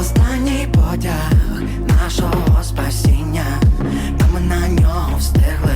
останній потяг нашого спасіння, та ми на нього встигли,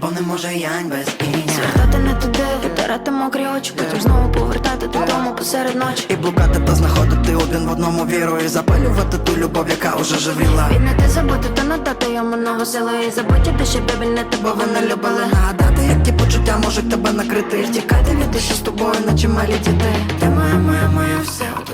бо не може янь без іня. Звертати не туди, витирати мокрі очі, потім знову повертати додому посеред ночі. І блукати та знаходити один в одному віру І запалювати ту любов, яка уже живіла. Віднати забути та надати йому нову силу І забуті душі бібільнити, бо вони любили Нагадати, як ті почуття можуть тебе накрити. І втікати від душі з тобою, наче малі діти. Ти моя, моя, моя все,